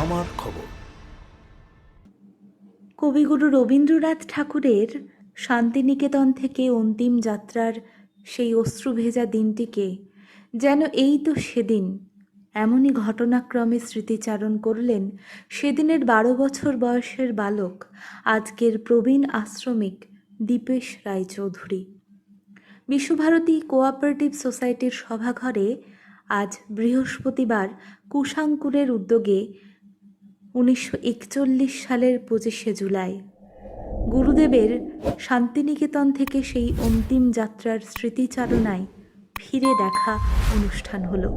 আমার খবর। কবিগুরু রবীন্দ্রনাথ ঠাকুরের শান্তিনিকেতন থেকে অন্তিম যাত্রার সেই অশ্রুভেজা দিনটিকে যেন এই তো সেদিন এমনই ঘটনাক্রমে স্মৃতিচারণ করলেন সেদিনের বারো বছর বয়সের বালক, আজকের প্রবীণ আশ্রমিক দীপেশ রায়চৌধুরী। বিশ্বভারতী কোঅপারেটিভ সোসাইটির সভাঘরে আজ বৃহস্পতিবার কুশাঙ্কুরের উদ্যোগে উনিশশো একচল্লিশ সালের পঁচিশে জুলাই। গুরুদেবের শান্তিনিকেতন থেকে সেই অন্তিম যাত্রার স্মৃতিচারণায় ফিরে দেখা অনুষ্ঠান হলো।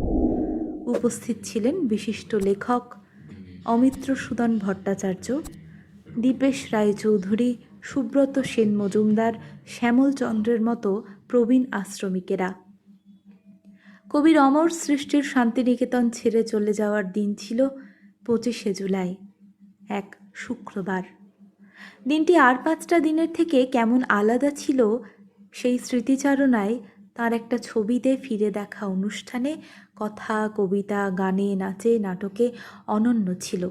উপস্থিত ছিলেন বিশিষ্ট লেখক অমিত্র সুদন ভট্টাচার্য, দীপেশ রায়চৌধুরী, সুব্রত সেন মজুমদার, শ্যামল চন্দ্রের মতো প্রবীণ আশ্রমিকেরা। কবির অমর সৃষ্টির শান্তিনিকেতন ছেড়ে চলে যাওয়ার দিন ছিল পঁচিশে জুলাই, এক শুক্রবার। দিনটি আর পাঁচটা দিনের থেকে কেমন আলাদা ছিল সেই স্মৃতিচারণায় তার একটা ছবিতে ফিরে দেখা অনুষ্ঠানে কথা, কবিতা, গানে, নাচে, নাটকে অনন্য ছিল।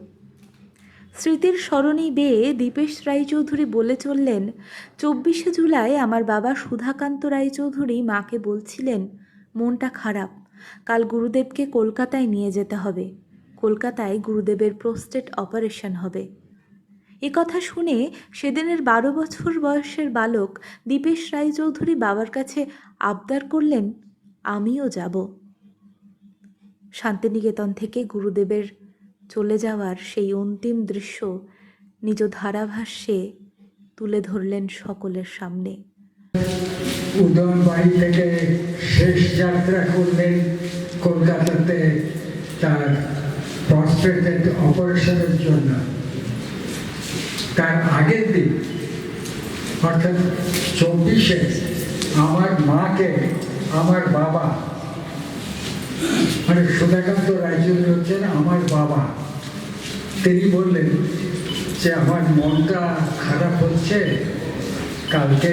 স্মৃতির স্মরণী বেয়ে দীপেশ রায়চৌধুরী বলে চললেন, চব্বিশে জুলাই আমার বাবা সুধাকান্ত রায়চৌধুরী মাকে বলছিলেন, মনটা খারাপ, কাল গুরুদেবকে কলকাতায় নিয়ে যেতে হবে। কলকাতায় গুরুদেবের প্রোস্টেট অপারেশন হবে। এ কথা শুনে সেদিনের বারো বছর বয়সের বালক দীপেশ রায়চৌধুরী বাবার কাছে আবদার করলেন, আমিও যাব। শান্তিনিকেতন থেকে গুরুদেবের চলে যাওয়ার সেই অন্তিম দৃশ্য নিজ ধারাভাষ্যে তুলে ধরলেন সকলের সামনে। বাড়ি থেকে শেষ যাত্রা করলেন কলকাতাতে তার প্রস্টেটেড অপারেশনের জন্য। তার আগের দিন, অর্থাৎ চব্বিশে আমার মাকে, আমার বাবা মানে সুধাকান্ত রায়চৌধুরী হচ্ছেন আমার বাবা। তিনি বললেন যে, আমার মনটা খারাপ হচ্ছে, কালকে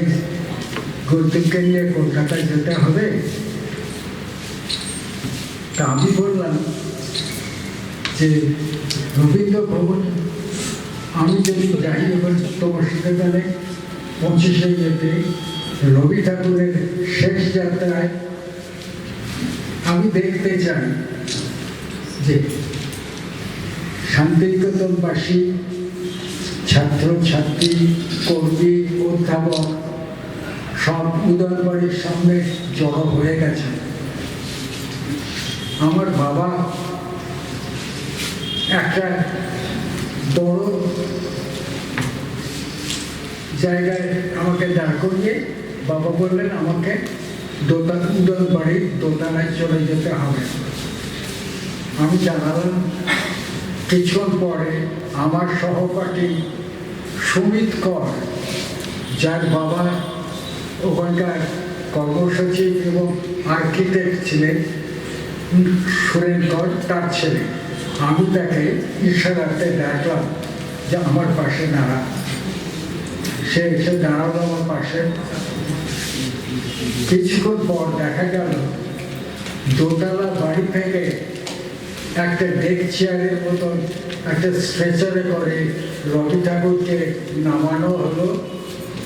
গৌতমকে নিয়ে কলকাতায় যেতে হবে। তা আমি বললাম যে রবীন্দ্র ভবন। আমি যদি যাই এবার তোমার তাহলে পঁচিশে যেতে রবি ঠাকুরের শেষ যাত্রায় আমি দেখতে চাই যে শান্তিনিকেতনবাসী ছাত্র ছাত্রী কর্মী, অধ্যাপক, সব উদয়নবাড়ির সামনে জড়ো হয়ে গেছে। আমার বাবা একটা বড় জায়গায় আমাকে দাঁড় করিয়ে বাবা বললেন, আমাকে দোতা উদয়নবাড়ির দোতলায় চলে যেতে হবে। আমি জানালাম কিছুক্ষণ পরে আমার সহপাঠী সুমিত কর, যার বাবা ওখানকার কর্মসচিব এবং আর্কিটেক্ট ছিলেন, সুরেন কর, তার ছেলে। আমি তাকে ইশারাতে ডাকলাম যে আমার পাশে দাঁড়া। সে এসে দাঁড়াল আমার পাশে। কিছুক্ষণ পর দেখা গেল, দোতলা বাড়ি থেকে একটা ডেক চেয়ারের মতন একটা স্ট্রেচারে করে রবি ঠাকুরকে নামানো হলো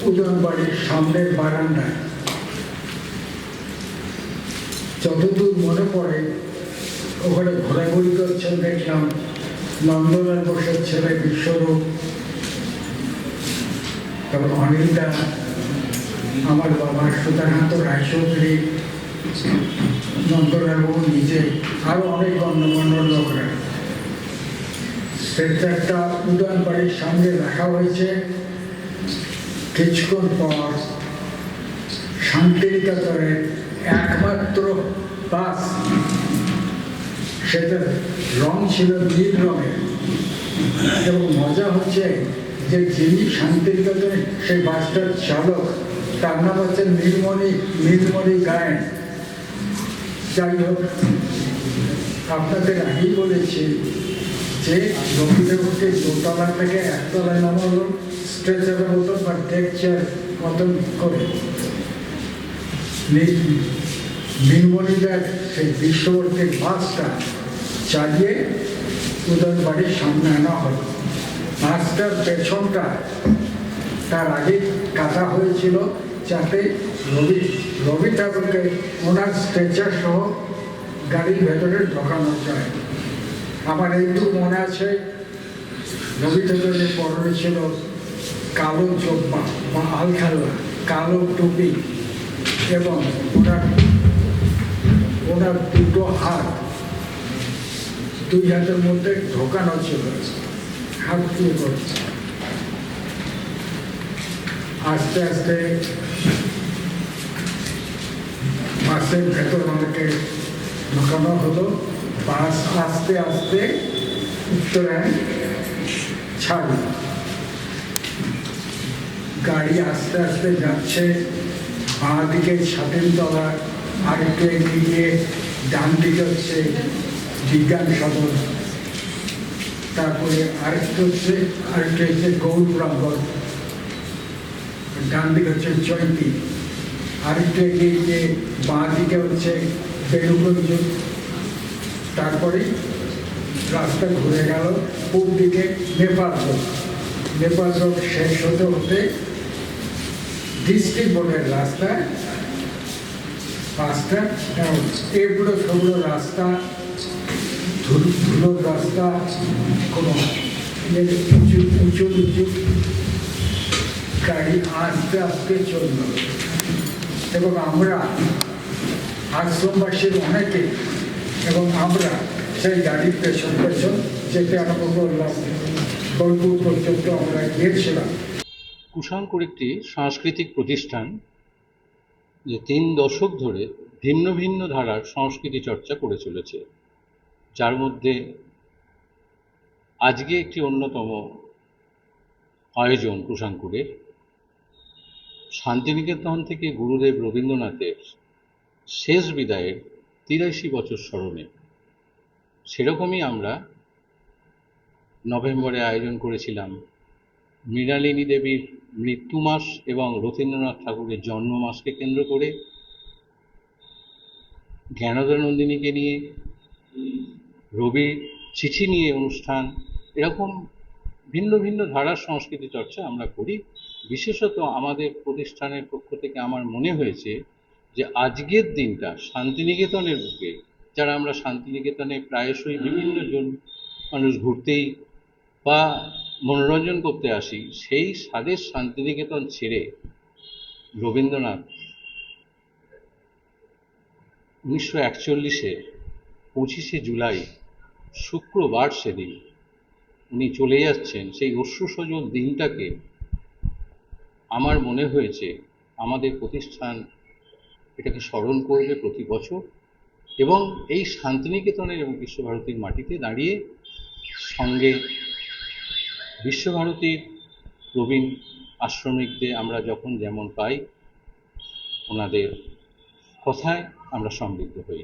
উদয়ন বাড়ির সামনের বারান্দায়। যতদূর মনে পড়ে ওখানে ঘোরাঘুরি করছেন দেখলাম, নন্দলাল বসের ছেলে বিশ্বরূপ। তারপর অনিলদা, আমার বাবা সুধাকান্ত রায়চৌধুরী, নন্দলালবাবু নিজে আরও অনেক গণ্যমান্য লোকরা। স্ট্রেচারটা উদয়ন বাড়ির সামনে রাখা হয়েছে। কিছুক্ষণ পর শান্তিনিকেতনের একমাত্র বাস সেটার রং ছিল নীল রঙের। এবং মজা হচ্ছে যে যিনি শান্তিনিকেতনের সেই বাসটার চালক, তার নাম হচ্ছে নীলমণি নীলমণি গায়েন। যাই হোক, আপনাদের আগেই বলেছি যে রবীন্দ্রকে দোতলা থেকে একতলায় নামালো স্ট্রেচারের মতন বা ডেক চেয়ার মতন করে। নীলমণিদার সেই বিশ্ববর্তীর বাসটা চালিয়ে ওদের বাড়ির সামনে আনা হলো বাসটার পেছনটা তার আগে কাটা হয়েছিল যাতে রবি রবি ঠাকুরকে ওনার স্ট্রেচার সহ গাড়ির ভেতরে ঢোকানো যায়। আমার এইটুকু মনে আছে, রবি ঠাকুরের পরনে ছিল কালো জব্বা বা আলখাল্লা, কালো টুপি এবং ওনার ওনার দুটো হাত দুই হাতের মধ্যে ঢোকানো ছিল। হাত দিয়ে করে আস্তে আস্তে বাসের ভেতর আমাকে ঢোকানো হলো। বাস আস্তে আস্তে উত্তরায়ণ ছাড়ল। গাড়ি আস্তে আস্তে যাচ্ছে। বাঁ দিকে ছাতিম তলা আরেকটু এগিয়ে ডান দিকে হচ্ছে বিজ্ঞান সদন তারপরে আরেকটু হচ্ছে আরেকটু হচ্ছে গৌর ডান দিকে হচ্ছে জয়ন্তী। আরেকটু এগিয়ে গিয়ে বাঁ দিকে হচ্ছে বেলুগঞ্জ তারপরে রাস্তা ঘুরে গেল পূব দিকে নেপাল। রোড নেপাল শেষ হতে হতে ডিস্ট্রিক্ট বোর্ডের রাস্তা রাস্তা এবড়ো সবড়ো রাস্তা ধুলো ধুলোর উঁচু উঁচু উঁচু গাড়ি আস্তে আস্তে এবং আমরা আশ্রমবাসীর অনেকে এবং আমরা সেই গাড়ির পেছন পর্যন্ত আমরা গিয়েছিলাম কুশাঙ্কুর একটি সাংস্কৃতিক প্রতিষ্ঠান যে তিন দশক ধরে ভিন্ন ভিন্ন ধারার সংস্কৃতি চর্চা করে চলেছে। যার মধ্যে আজকে একটি অন্যতম আয়োজন কুশাঙ্কুরের। শান্তিনিকেতন থেকে গুরুদেব রবীন্দ্রনাথের শেষ বিদায়ের তিরাশি বছর স্মরণে। সেরকমই আমরা নভেম্বরে আয়োজন করেছিলাম মৃণালিনী দেবীর মৃত্যু মাস এবং রথীন্দ্রনাথ ঠাকুরের জন্ম মাসকে কেন্দ্র করে। জ্ঞানোদয় নন্দিনীকে নিয়ে রবির চিঠি নিয়ে অনুষ্ঠান, এরকম ভিন্ন ভিন্ন ধারার সংস্কৃতি চর্চা আমরা করি। বিশেষত আমাদের প্রতিষ্ঠানের পক্ষ থেকে আমার মনে হয়েছে যে আজকের দিনটা শান্তিনিকেতনের বুকে, যারা আমরা শান্তিনিকেতনে প্রায়শই বিভিন্ন জন মানুষ ঘুরতেই বা মনোরঞ্জন করতে আসি, সেই স্বাদের শান্তিনিকেতন ছেড়ে রবীন্দ্রনাথ উনিশশো একচল্লিশে পঁচিশে জুলাই শুক্রবার সেদিন। উনি চলে যাচ্ছেন, সেই অশ্রুসজল দিনটাকে আমার মনে হয়েছে আমাদের প্রতিষ্ঠান এটাকে স্মরণ করবে প্রতি বছর এবং এই শান্তিনিকেতনের এবং বিশ্বভারতীর মাটিতে দাঁড়িয়ে সঙ্গে বিশ্বভারতীর প্রবীণ আশ্রমিকদের আমরা যখন যেমন পাই, ওনাদের কথায় আমরা সমৃদ্ধ হই।